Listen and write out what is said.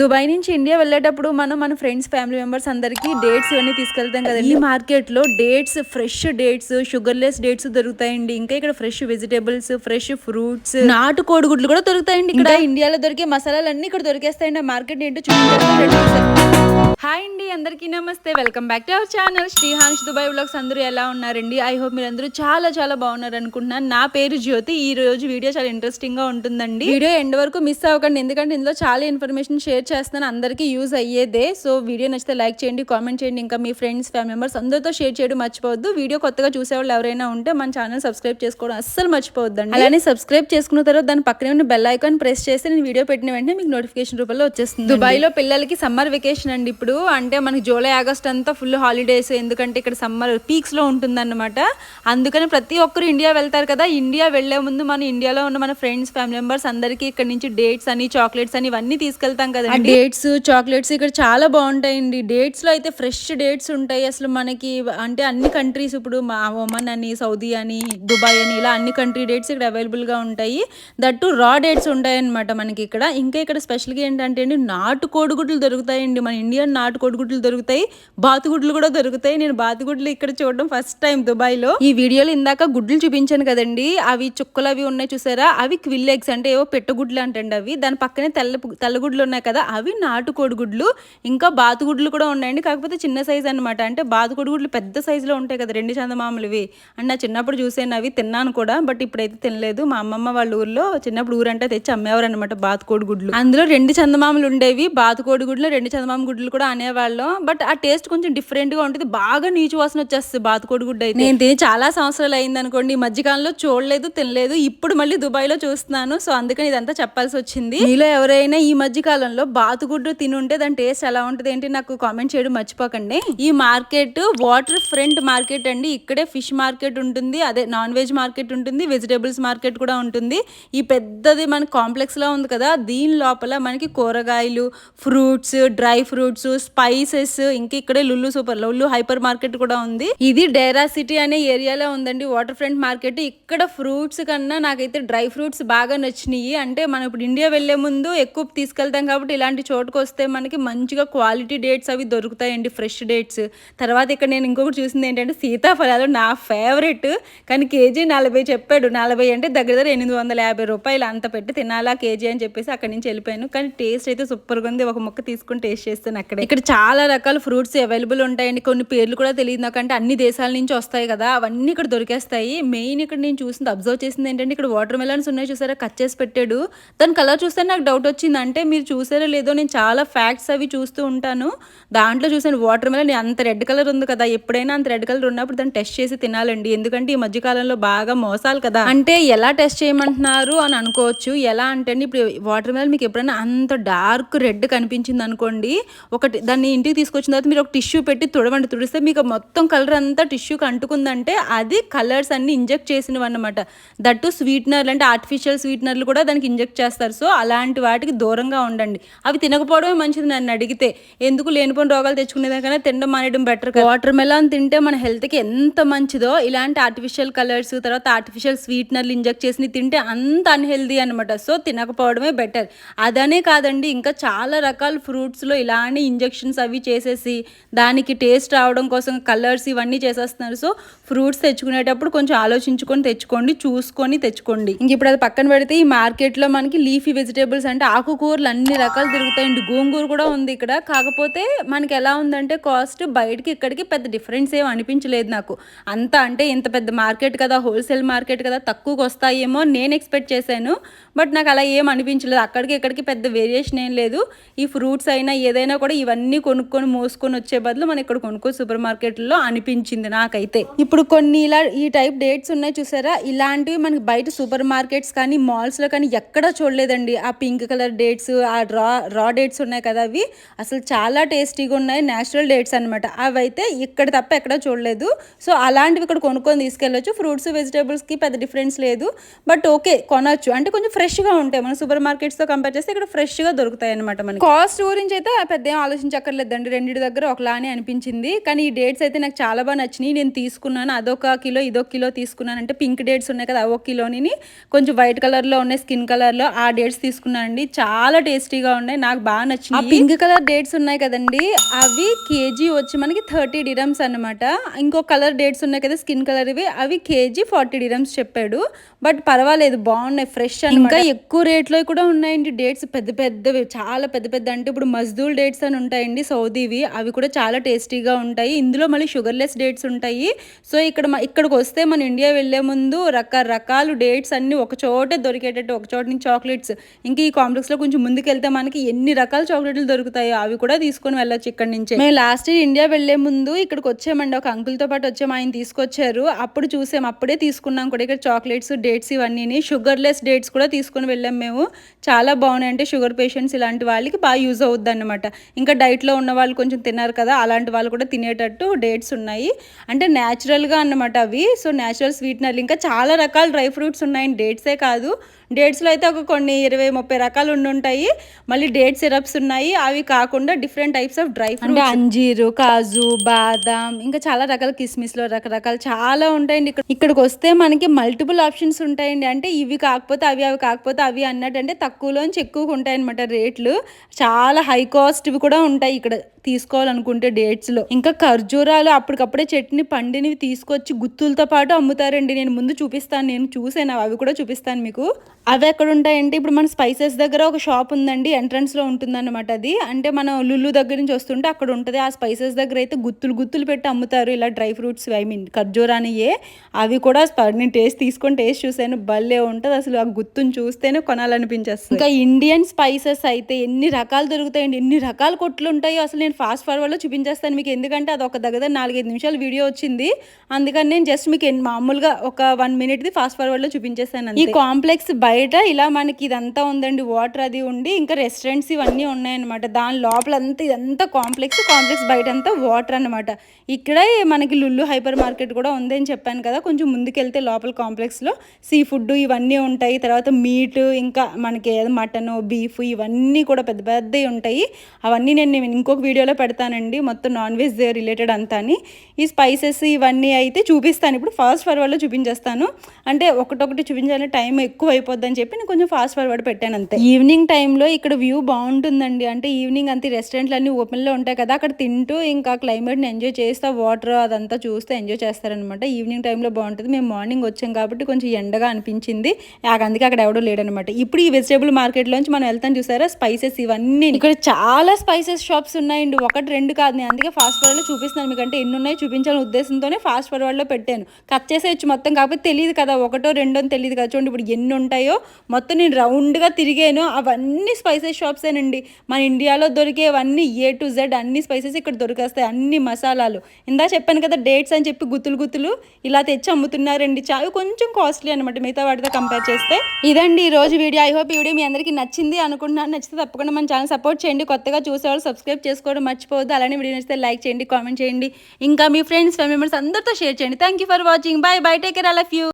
Dubai నుంచి India వెళ్ళేటప్పుడు మనం మన ఫ్రెండ్స్ ఫ్యామిలీ మెంబర్స్ అందరికి డేట్స్ ఇవన్నీ తీసుకెళ్తాం కదా ఈ మార్కెట్లో dates fresh dates sugarless dates దొరుకుతాయండి. ఇంకా ఇక్కడ ఫ్రెష్ వెజిటేబుల్స్ ఫ్రెష్ ఫ్రూట్స్ నాటు కోడిగుడ్లు కూడా దొరుకుతాయండి ఇక్కడ. ఇండియాలో దొరికే మసాలాలు అన్ని ఇక్కడ దొరికేస్తాయండి. ఆ మార్కెట్ ఏంటో చూపించారు హాయ్ అండి అందరికీ నమస్తే. Welcome back to our channel Srihans Dubai vlogs అందరూ ఎలా ఉన్నారండి? ఐ హోప్ మీరు అందరూ చాలా చాలా బాగున్నారు అనుకుంటున్నాను నా పేరు జ్యోతి. ఈ రోజు వీడియో చాలా ఇంట్రెస్టింగ్గా ఉంటుందండి. వీడియో ఎండ్ వరకు మిస్ అవ్వకండి. ఎందుకంటే ఇందులో చాలా ఇన్ఫర్మేషన్ షేర్ చేస్తాను అందరికీ యూజ్ అయ్యేదే. సో వీడియో నచ్చితే లైక్ చేయండి కామెంట్ చేయండి ఇంకా మీ ఫ్రెండ్స్ ఫ్యామిలీ మెంబర్స్ అందరితో షేర్ చేయడం మర్చిపోవద్దు. వీడియో కొత్తగా చూసేవాళ్ళు ఎవరైనా ఉంటే మన ఛానల్ సబ్స్క్రైబ్ చేసుకోవడం అస్సలు మర్చిపోవద్దండి. అలానే సబ్స్క్రైబ్ చేసుకున్న తర్వాత దాని పక్కనే ఉన్న బెల్ ఐకాన్ ప్రెస్ చేస్తే నేను వీడియో పెట్టిన వెంటనే మీకు నోటిఫికేషన్ రూపంలో వచ్చేస్తుంది దుబాయ్లో పిల్లలకి సమ్మర్ వెకేషన్ అండి ఇప్పుడు. అంటే మనకి జూలై ఆగస్ట్ అంతా ఫుల్ హాలిడేస్. ఎందుకంటే ఇక్కడ సమ్మర్ పీక్స్లో ఉంటుందన్నమాట. అందుకని ప్రతి ఒక్కరు ఇండియా వెళ్తారు కదా. ఇండియా వెళ్ళే ముందు మన ఇండియాలో ఉన్న మన ఫ్రెండ్స్ ఫ్యామిలీ మెంబర్స్ అందరికి ఇక్కడ నుంచి డేట్స్ అని చాక్లెట్స్ అని ఇవన్నీ తీసుకెళ్తాం కదా. డేట్స్ చాక్లెట్స్ ఇక్కడ చాలా బాగుంటాయండి. డేట్స్లో అయితే ఫ్రెష్ డేట్స్ ఉంటాయి. అసలు మనకి అంటే అన్ని కంట్రీస్ ఇప్పుడు మా ఒమన్ అని సౌదీ అని దుబాయ్ అని ఇలా అన్ని కంట్రీ డేట్స్ ఇక్కడ అవైలబుల్గా ఉంటాయి. దట్టు రా డేట్స్ ఉంటాయి అనమాట మనకి ఇక్కడ. ఇంకా ఇక్కడ స్పెషల్గా ఏంటంటే అండి నాటు కోడిగుడ్లు దొరుకుతాయండి. మన ఇండియన్ నాటు కోడిగుడ్లు దొరుకుతాయి. బాతుగుడ్లు కూడా దొరుకుతాయి. నేను బాతుగుడ్లు ఇక్కడ చూడడం ఫస్ట్ టైం దుబాయ్లో ఈ వీడియోలో ఇందాక గుడ్లు చూపించాను కదండి. అవి చుక్కలు అవి ఉన్నాయి చూసారా? అవి క్విల్ ఎగ్స్ అంటే ఏవో పెట్టగుడ్లు అంటండి అవి. దాని పక్కనే తెల్ల తెల్లగుడ్లు ఉన్నాయి కదా అవి నాటుకోడిగుడ్లు ఇంకా బాతుగుడ్లు కూడా ఉన్నాయండి. కాకపోతే చిన్న సైజ్ అనమాట అంటే బాతుకోడిగుడ్లు పెద్ద సైజులో ఉంటాయి కదా రెండు చందమామలువి. అండ్ నా చిన్నప్పుడు చూసాను అవి తిన్నాను కూడా బట్ ఇప్పుడైతే తినలేదు. మా అమ్మమ్మ వాళ్ళ ఊర్లో చిన్నప్పుడు ఊరంటే తెచ్చి అమ్మేవారు అనమాట బాతుకోడి గుడ్లు అందులో రెండు చందమామలు ఉండేవి బాతుకోడి గుడ్లు రెండు చందమామ గుడ్లు కూడా అనేవాళ్ళం. బట్ ఆ టేస్ట్ కొంచెం డిఫరెంట్గా ఉంటుంది. బాగా నీచు వాసన వచ్చేస్తుంది బాతుకోడి గుడ్డు అయితే. నేను తిని చాలా సంవత్సరాలు అయింది అనుకోండి ఈ మధ్యకాలంలో చూడలేదు తినలేదు. ఇప్పుడు మళ్ళీ దుబాయ్లో చూస్తున్నాను. సో అందుకని ఇదంతా చెప్పాల్సి వచ్చింది. మీలో ఎవరైనా ఈ మధ్యకాలంలో బాతుగుడ్డు తినుంటే దాని టేస్ట్ ఎలా ఉంటుంది ఏంటి నాకు కామెంట్ చేయడం మర్చిపోకండి. ఈ మార్కెట్ వాటర్ ఫ్రంట్ మార్కెట్ అండి. ఇక్కడే ఫిష్ మార్కెట్ ఉంటుంది అదే నాన్ వెజ్ మార్కెట్ ఉంటుంది వెజిటేబుల్స్ మార్కెట్ కూడా ఉంటుంది. ఈ పెద్దది మన కాంప్లెక్స్లో ఉంది కదా దీని లోపల మనకి కూరగాయలు ఫ్రూట్స్ డ్రై ఫ్రూట్స్ స్పైసెస్ ఇంకా ఇక్కడే Lulu super Lulu hyper market కూడా ఉంది. ఇది డేరా సిటీ అనే ఏరియాలో ఉందండి వాటర్ ఫ్రంట్ మార్కెట్. ఇక్కడ ఫ్రూట్స్ కన్నా నాకైతే డ్రై ఫ్రూట్స్ బాగా నచ్చినాయి. అంటే మనం ఇప్పుడు ఇండియా వెళ్ళే ముందు ఎక్కువ తీసుకెళ్తాం కాబట్టి ఇలాంటి చోటుకు వస్తే మనకి మంచిగా క్వాలిటీ డేట్స్ అవి దొరుకుతాయండి ఫ్రెష్ డేట్స్ తర్వాత ఇక్కడ నేను ఇంకొకటి చూసింది ఏంటంటే సీతాఫలాలు నా ఫేవరెట్ కానీ కేజీ నలభై చెప్పాడు. నలభై అంటే దగ్గర దగ్గర ఎనిమిది వందల యాభై రూపాయలు అంత పెట్టి తినాలా కేజీ అని చెప్పేసి అక్కడి నుంచి వెళ్ళిపోయాను. కానీ టేస్ట్ అయితే సూపర్గా ఉంది. ఒక ముక్క తీసుకుని టేస్ట్ చేస్తాను అక్కడ. ఇక్కడ చాలా రకాల ఫ్రూట్స్ అవైలబుల్ ఉంటాయండి. కొన్ని పేర్లు కూడా తెలియదు నాకంటే. అన్ని దేశాల నుంచి వస్తాయి కదా. అవన్నీ ఇక్కడ దొరికేస్తాయి. మెయిన్ ఇక్కడ నేను చూసింది అబ్జర్వ్ చేసింది ఏంటంటే ఇక్కడ వాటర్ మెలన్స్ ఉన్నాయి చూసారా? కట్ చేసి పెట్టాడు. దాని కలర్ చూస్తే నాకు డౌట్ వచ్చింది. అంటే మీరు చూసారో లేదో నేను చాలా ఫ్యాక్ట్స్ అవి చూస్తూ ఉంటాను. దాంట్లో చూసాను వాటర్ మెలన్ అంత రెడ్ కలర్ ఉంది కదా ఎప్పుడైనా అంత రెడ్ కలర్ ఉన్నప్పుడు దాన్ని టెస్ట్ చేసి తినాలండి. ఎందుకంటే ఈ మధ్యకాలంలో బాగా మోసాలు కదా. అంటే ఎలా టెస్ట్ చేయమంటున్నారు అని అనుకోవచ్చు. ఎలా అంటే అండి ఇప్పుడు వాటర్ మెలన్ మీకు ఎప్పుడైనా అంత డార్క్ రెడ్ కనిపించింది అనుకోండి ఒకటి దాన్ని ఇంటికి తీసుకొచ్చిన తర్వాత మీరు ఒక టిష్యూ పెట్టి తుడవండి. తుడిస్తే మీకు మొత్తం కలర్ అంతా టిష్యూకి అంటుకుందంటే అది కలర్స్ అన్ని ఇంజెక్ట్ చేసినవి అనమాట దట్టు స్వీట్నర్లు అంటే ఆర్టిఫిషియల్ స్వీట్నర్లు కూడా దానికి ఇంజెక్ట్ చేస్తారు. సో అలాంటి వాటికి దూరంగా ఉండండి. అవి తినకపోవడమే మంచిది నన్ను అడిగితే. ఎందుకు లేనిపోయిన రోగాలు తెచ్చుకునేదానికైనా తినడం మానేయడం బెటర్ వాటర్ మెలాన్ తింటే మన హెల్త్కి ఎంత మంచిదో ఇలాంటి ఆర్టిఫిషియల్ కలర్స్ తర్వాత ఆర్టిఫిషియల్ స్వీట్నర్లు ఇంజెక్ట్ చేసి తింటే అంత అన్హెల్దీ అనమాట సో తినకపోవడమే బెటర్ అదనే కాదండి ఇంకా చాలా రకాల ఫ్రూట్స్లో ఇలానే ఇంజెక్షన్స్ అవి చేసేసి దానికి టేస్ట్ రావడం కోసం కలర్స్ ఇవన్నీ చేసేస్తున్నారు. సో ఫ్రూట్స్ తెచ్చుకునేటప్పుడు కొంచెం ఆలోచించుకొని తెచ్చుకోండి చూసుకొని తెచ్చుకోండి. ఇంక ఇప్పుడు అది పక్కన పెడితే ఈ మార్కెట్లో మనకి లీఫీ వెజిటేబుల్స్ అంటే ఆకుకూరలు అన్ని రకాలు దొరుకుతాయండి గోంగూర కూడా ఉంది ఇక్కడ. కాకపోతే మనకి ఎలా ఉందంటే కాస్ట్ బయటకి ఇక్కడికి పెద్ద డిఫరెన్స్ ఏం అనిపించలేదు నాకు. అంత అంటే ఇంత పెద్ద మార్కెట్ కదా హోల్సేల్ మార్కెట్ కదా తక్కువకి వస్తాయేమో నేను ఎక్స్పెక్ట్ చేశాను. బట్ నాకు అలా ఏం అనిపించలేదు. అక్కడికి ఇక్కడికి పెద్ద వేరియేషన్ ఏం లేదు. ఈ ఫ్రూట్స్ అయినా ఏదైనా కూడా ఇవన్నీ కొనుక్కొని మోసుకొని వచ్చే బదులు మనం ఇక్కడ కొనుక్కో సూపర్ మార్కెట్లో అనిపించింది నాకైతే. ఇప్పుడు కొన్ని ఇలా ఈ టైప్ డేట్స్ ఉన్నాయి చూసారా? ఇలాంటివి మనకి బయట సూపర్ మార్కెట్స్ కానీ మాల్స్లో కానీ ఎక్కడా చూడలేదండి. ఆ పింక్ కలర్ డేట్స్ ఆ డ్రా రా డేట్స్ ఉన్నాయి కదా అవి అసలు చాలా టేస్టీగా ఉన్నాయి న్యాచురల్ డేట్స్ అనమాట అవి అయితే ఇక్కడ తప్ప ఎక్కడ చూడలేదు. సో అలాంటివి ఇక్కడ కొనుక్కొని తీసుకెళ్ళొచ్చు. ఫ్రూట్స్ వెజిటేబుల్స్కి పెద్ద డిఫరెన్స్ లేదు. బట్ ఓకే కొనొచ్చు. అంటే కొంచెం ఫ్రెష్గా ఉంటాయి. మన సూపర్ మార్కెట్స్తో కంపేర్ చేస్తే ఇక్కడ ఫ్రెష్గా దొరుకుతాయి అనమాట మనకి. కాస్ట్ గురించి అయితే పెద్ద ఏం ఆలోచించక్కర్లేదండి. రెండింటి దగ్గర ఒకలానే అనిపించింది. కానీ ఈ డేట్స్ అయితే నాకు చాలా బాగా నచ్చినాయి. నేను తీసుకున్నాను. అదొక కిలో ఇదొక కిలో తీసుకున్నాను. అంటే పింక్ డేట్స్ ఉన్నాయి కదా ఒక కిలోని కొంచెం వైట్ కలర్లో ఉన్నాయి స్కిన్ కలర్లో ఆ డేట్స్ తీసుకున్నానండి చాలా టేస్టీగా ఉన్నాయి బాగున్నాయి నాకు బాగా నచ్చినాయి. పింక్ కలర్ డేట్స్ ఉన్నాయి కదండి అవి కేజీ వచ్చి మనకి థర్టీ డిరమ్స్ అన్నమాట. ఇంకో కలర్ డేట్స్ ఉన్నాయి కదా స్కిన్ కలర్ ఇవి అవి కేజీ ఫార్టీ డిరమ్స్ చెప్పాడు. బట్ పర్వాలేదు బాగున్నాయి ఫ్రెష్ ఇంకా ఎక్కువ రేట్లో కూడా ఉన్నాయండి డేట్స్ పెద్ద పెద్దవి చాలా పెద్ద పెద్ద అంటే ఇప్పుడు మజ్దూల్ డేట్స్ అని ఉంటాయండి సౌదీవి అవి కూడా చాలా టేస్టీగా ఉంటాయి. ఇందులో మళ్ళీ షుగర్లెస్ డేట్స్ ఉంటాయి. సో ఇక్కడ ఇక్కడికి వస్తే మన ఇండియా వెళ్ళే ముందు రకరకాల డేట్స్ అన్ని ఒక చోటే దొరికేటట్టు ఒక చోట నుంచి చాక్లెట్స్ ఇంకా ఈ కాంప్లెక్స్లో కొంచెం ముందుకెళ్తే మనకి మనకి ఎన్ని రకాల చాక్లెట్లు దొరుకుతాయో అవి కూడా తీసుకొని వెళ్ళొచ్చు ఇక్కడ నుంచి. మేము లాస్ట్ ఇయర్ ఇండియా వెళ్ళే ముందు ఇక్కడికి వచ్చామండి. ఒక అంకుల్తో పాటు వచ్చాము ఆయన తీసుకొచ్చారు. అప్పుడు చూసాం. అప్పుడే తీసుకున్నాం కూడా. ఇక్కడ చాక్లెట్స్ డేట్స్ ఇవన్నీ షుగర్ లెస్ డేట్స్ కూడా తీసుకొని వెళ్ళాం మేము. చాలా బాగున్నాయి. అంటే షుగర్ పేషెంట్స్ ఇలాంటి వాళ్ళకి బాగా యూజ్ అవుద్ది అనమాట ఇంకా డైట్లో ఉన్న వాళ్ళు కొంచెం తిన్నారు కదా అలాంటి వాళ్ళు కూడా తినేటట్టు డేట్స్ ఉన్నాయి. అంటే న్యాచురల్గా అన్నమాట అవి. సో న్యాచురల్ స్వీట్నర్లు ఇంకా చాలా రకాల డ్రై ఫ్రూట్స్ ఉన్నాయి డేట్సే కాదు. డేట్స్లో అయితే ఒక కొన్ని ఇరవై ముప్పై రకాలు ఉండి ఉంటాయి మళ్ళీ డేట్ సిరప్స్ ఉన్నాయి. అవి కాకుండా different types of dry fruits. అంజీరు కాజు బాదాం ఇంకా చాలా రకాల కిస్మిస్లో రకరకాలు చాలా ఉంటాయండి. ఇక్కడ ఇక్కడికి వస్తే మనకి మల్టిపుల్ ఆప్షన్స్ ఉంటాయండి. అంటే ఇవి కాకపోతే అవి అవి కాకపోతే అవి అన్నట్టు అంటే తక్కువలోంచి ఎక్కువగా ఉంటాయి అనమాట రేట్లు. చాలా హై కాస్ట్వి కూడా ఉంటాయి ఇక్కడ తీసుకోవాలనుకుంటే డేట్స్లో. ఇంకా ఖర్జూరాలు అప్పటికప్పుడే చట్నీ పండినవి తీసుకొచ్చి గుత్తులతో పాటు అమ్ముతారండి. నేను ముందు చూపిస్తాను. నేను చూసాను అవి కూడా చూపిస్తాను మీకు. అవి ఎక్కడ ఉంటాయంటే ఇప్పుడు మన స్పైసెస్ దగ్గర ఒక షాప్ ఉందండి ఎంట్రన్స్లో ఉంటుందన్నమాట అది. అంటే మనం లుల్లు దగ్గర నుంచి వస్తుంటే అక్కడ ఉంటుంది. ఆ స్పైసెస్ దగ్గర అయితే గుత్తులు గుత్తులు పెట్టి అమ్ముతారు. ఇలా డ్రై ఫ్రూట్స్ ఐ మీన్ ఖర్జూరానియే అవి కూడా నేను టేస్ట్ తీసుకొని టేస్ట్ చూసాను. భలే ఉంటుంది. అసలు ఆ గుత్తుని చూస్తేనే కొనాలనిపించేస్తుంది. ఇంకా ఇండియన్ స్పైసెస్ అయితే ఎన్ని రకాలు దొరుకుతాయండి. ఎన్ని రకాల కొట్లు ఉంటాయో అసలు నేను ఫాస్ట్ ఫార్వర్డ్లో చూపించేస్తాను. మీకు ఎందుకంటే అది ఒక దగ్గర నాలుగైదు నిమిషాల వీడియో వచ్చింది. అందుకని నేను జస్ట్ మీకు మామూలుగా ఒక వన్ మినిట్ ది ఫాస్ట్ ఫార్వర్డ్లో చూపించేస్తాను ఈ కాంప్లెక్స్ బయట ఇలా మనకి ఇదంతా ఉందండి వాటర్ అది ఉండి ఇంకా రెస్టారెంట్స్ ఇవన్నీ ఉన్నాయన్నమాట. దాని లోపల అంతా ఇదంతా కాంప్లెక్స్ కాంప్లెక్స్ బయట అంతా వాటర్ అన్నమాట. ఇక్కడే మనకి లుల్లు హైపర్ మార్కెట్ కూడా ఉంది అని చెప్పాను కదా కొంచెం ముందుకెళ్తే లోపల కాంప్లెక్స్లో సీ ఫుడ్ ఇవన్నీ ఉంటాయి తర్వాత మీట్ ఇంకా మనకి మటన్ బీఫ్ ఇవన్నీ కూడా పెద్ద పెద్దవి ఉంటాయి. అవన్నీ నేను ఇంకొక వీడియోలో పెడతానండి మొత్తం నాన్ వెజ్ రిలేటెడ్ అంతా అని ఈ స్పైసెస్ ఇవన్నీ అయితే చూపిస్తాను ఇప్పుడు ఫాస్ట్ ఫర్వర్లో చూపించేస్తాను. అంటే ఒకటొకటి చూపించాలంటే టైం ఎక్కువ అయిపోద్ది అని చెప్పి నేను కొంచెం ఫాస్ట్ ఫార్వర్డ్ పెట్టాను అంతే. ఈవినింగ్ టైంలో ఇక్కడ వ్యూ బాగుంటుందండి. అంటే ఈవినింగ్ అంతే రెస్టారెంట్లు అన్ని ఓపెన్లో ఉంటాయి కదా అక్కడ తింటూ ఇంకా క్లైమేట్ని ఎంజాయ్ చేస్తా వాటర్ అదంతా చూస్తే ఎంజాయ్ చేస్తారనమాట ఈవినింగ్ టైంలో బాగుంటుంది. మేము మార్నింగ్ వచ్చాం కాబట్టి కొంచెం ఎండగా అనిపించింది. నాకు అందుకే అక్కడ ఎవడో లేడనమాట ఇప్పుడు ఈ వెజిటేబుల్ మార్కెట్లోంచి మనం వెళ్తాం చూసారా? స్పైసెస్ ఇవన్నీ. ఇక్కడ చాలా స్పైసెస్ షాప్స్ ఉన్నాయండి. ఒకటి రెండు కాదు. నేను అందుకే ఫాస్ట్ ఫార్వర్డ్లో చూపిస్తున్నాను మీకు అంటే ఎన్ని ఉన్నాయి చూపించాలని ఉద్దేశంతోనే ఫాస్ట్ ఫార్వర్డ్లో పెట్టాను. కట్ చేసేయచ్చు మొత్తం. కాకపోతే తెలియదు కదా ఒకటో రెండో అని తెలియదు కదా. చూడండి ఇప్పుడు ఎన్ని ఉంటాయో మొత్తం నేను రౌండ్గా తిరిగాను. అవన్నీ స్పైసెస్ షాప్సేనండి మన ఇండియాలో దొరికేవన్నీ ఏ టు జెడ్ అన్ని స్పైసెస్ ఇక్కడ దొరికేస్తాయి అన్ని మసాలాలు. ఇందా చెప్పాను కదా డేట్స్ అని చెప్పి గుత్తులు గుత్తులు ఇలా తెచ్చి అమ్ముతున్నారండి. చాయ్ కొంచెం కాస్ట్లీ అనమాట మిగతా వాటితో కంపేర్ చేస్తే. ఇదండి ఈ రోజు వీడియో. ఐ హోప్ ఈ వీడియో మీ అందరికీ నచ్చింది అనుకుంటున్నాను. నచ్చితే తప్పకుండా మన ఛానల్ సపోర్ట్ చేయండి. కొత్తగా చూసేవాళ్ళు సబ్స్క్రైబ్ చేసుకోవడం మర్చిపోవద్దు. అలానే వీడియో నచ్చితే లైక్ చేయండి కామెంట్ చేయండి. ఇంకా మీ ఫ్రెండ్స్ ఫ్యామిలీ మెంబర్స్ అందరితో షేర్ చేయండి. Thank you for watching bye bye take care I love you